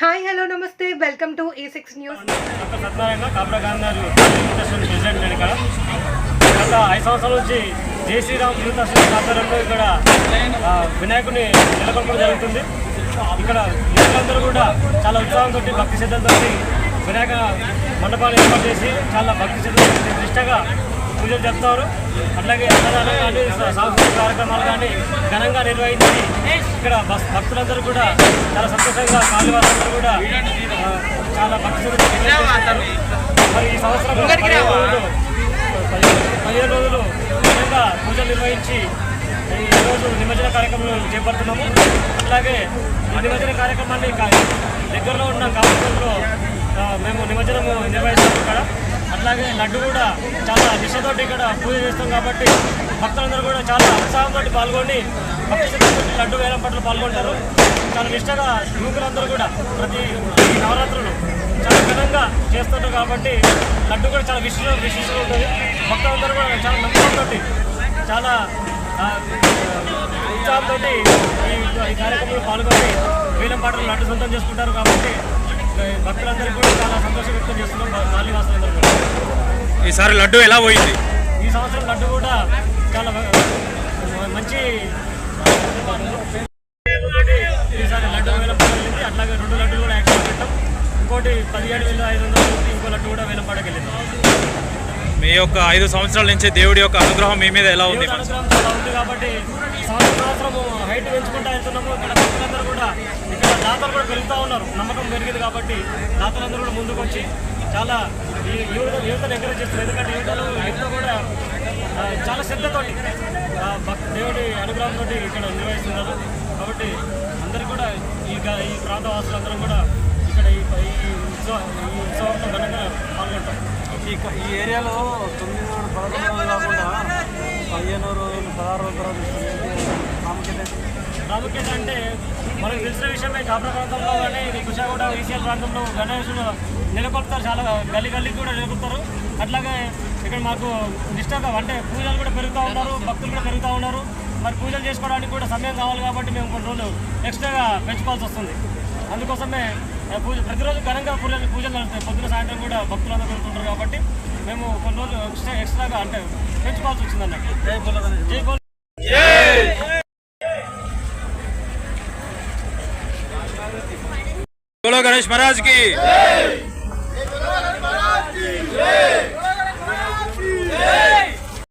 Hi hello namaste. Welcome to ఈ six news Satyanarayana Kabra garu president నేను ఇక్కడ. గత ఐదు సంవత్సరాల నుంచి జై శ్రీరామ్ యూత్ అసోసియేషన్ ఆధ్వర్యంలో ఇక్కడ వినాయకుడిని నెలకొల్పడం జరుగుతుంది. ఇక్కడ యువకులందరూ కూడా చాలా ఉత్సాహంతో భక్తి శ్రద్ధలతో వినాయక మండపాలు ఏర్పాటు చేసి చాలా భక్తి శ్రద్ధలతో నిష్టగా పూజలు జరుపుతారు అట్లాగే అన్నదానం కానీ సాంస్కృతిక కార్యక్రమాలు కానీ ఘనంగా నిర్వహించి ఇక్కడ భక్- భక్తులందరూ కూడా చాలా సంతోషంగా కాళీవాసులందరూ కూడా ఆ, చాలా భక్తి శ్రద్ధలతో నిర్వహిస్తారు. మరి ఈ సంవత్సరం పదిహేను రోజులు ఘనంగా పూజలు నిర్వహించి ఈ రోజు నిమజ్జన కార్యక్రమం చేపడుతున్నాము. అట్లాగే ఈ నిమజ్జన కార్యక్రమాన్ని దగ్గరలో ఉన్న కాపురంలో మేము నిమజ్జనము నిర్వహిస్తాము. అలాగే లడ్డు కూడా చాలా నిష్టతోటి ఇక్కడ పూజ చేస్తాం కాబట్టి భక్తులందరూ కూడా చాలా ఉత్సాహంతో పాల్గొని భక్తి లడ్డు వేలం పట్ల పాల్గొంటారు. చాలా నిష్టగా యువకులందరూ కూడా ప్రతి నవరాత్రులు చాలా ఘనంగా చేస్తుంటారు కాబట్టి లడ్డు కూడా చాలా విశిష్ట విశిష్టత ఉంటుంది. భక్తులందరూ కూడా చాలా నమ్మకంతో చాలా ఉత్సాహంతో ఈ కార్యక్రమంలో పాల్గొని వేలం పాటలు లడ్డు సొంతం చేసుకుంటారు కాబట్టి భక్తులందరికీ కూడా చాలా సంతోషం వ్యక్తం చేస్తున్నాం. కాళీవాసులందరూ కూడా. ఈసారి లడ్డు ఎలా పోయింది? ఈ సంవత్సరం లడ్డు కూడా చాలా మంచి ఈసారి లడ్డు వేలం పడగలిగింది. అట్లాగే రెండు లడ్డులు కూడా యాక్షన్ పెట్టాం. ఇంకోటి పదిహేడు వేల ఐదు వందల ఇంకో లడ్డు కూడా వేలం పడగలిగింది. మీ యొక్క ఐదు సంవత్సరాల నుంచి దేవుడి యొక్క అనుగ్రహం మీ మీద ఎలా ఉంది? దేవుడి అనుగ్రహం చాలా ఉంది కాబట్టి సంవత్సరం సంవత్సరము హైట్ పెంచుకుంటూ వెళ్తున్నాము. ఇక్కడ భక్తులందరూ కూడా ఇక్కడ దాతలు కూడా పెరుగుతూ ఉన్నారు. నమ్మకం పెరిగింది కాబట్టి దాతలందరూ కూడా ముందుకు వచ్చి చాలా ఈ యువత యువతను ఎంకరేజ్ చేస్తారు ఎందుకంటే యువతలు యువత కూడా చాలా శ్రద్ధతోటి ఆ, భక్- దేవుడి అనుగ్రహంతో ఇక్కడ నిర్వహిస్తున్నారు. కాబట్టి అందరూ కూడా ఈ ప్రాంత వాసులందరూ కూడా ఇక్కడ ఈ ఈ ఉత్సవ ఈ ఉత్సవంలో ఈ ఈ ఏరియాలో తొమ్మిది రోజులు పదకొండు రోజులు కాకుండా పదిహేను రోజులు పదహారు రోజుల తర్వాత ఇస్తుంది. ప్రాముఖ్యత ప్రాముఖ్యత అంటే మనకు తెలిసిన విషయమే కాపుర ప్రాంతంలో కానీ కుషాగూడ ఈసీఎల్ ప్రాంతంలో గణేశులు నెలకొల్పుతారు చాలా గల్లీ గల్లీకి కూడా నెలకొల్పుతారు. అట్లాగే ఇక్కడ మాకు నిష్టగా అంటే పూజలు కూడా పెరుగుతూ ఉన్నారు భక్తులు కూడా పెరుగుతూ ఉన్నారు. మరి పూజలు చేసుకోవడానికి కూడా సమయం కావాలి కాబట్టి మేము కొన్ని రోజులు ఎక్స్ట్రాగా పెంచుకోవాల్సి వస్తుంది. అందుకోసమే పూజ ప్రతిరోజు ఘనంగా పూజలు పూజలు జరుగుతాయి పొద్దున సాయంత్రం కూడా భక్తులందరూ పెడుతుంటారు కాబట్టి మేము కొన్ని రోజులు ఎక్స్ట్రా ఎక్స్ట్రాగా అంటే పెంచుకోవాల్సి వచ్చింది అన్న గణేష్ బోల్ జై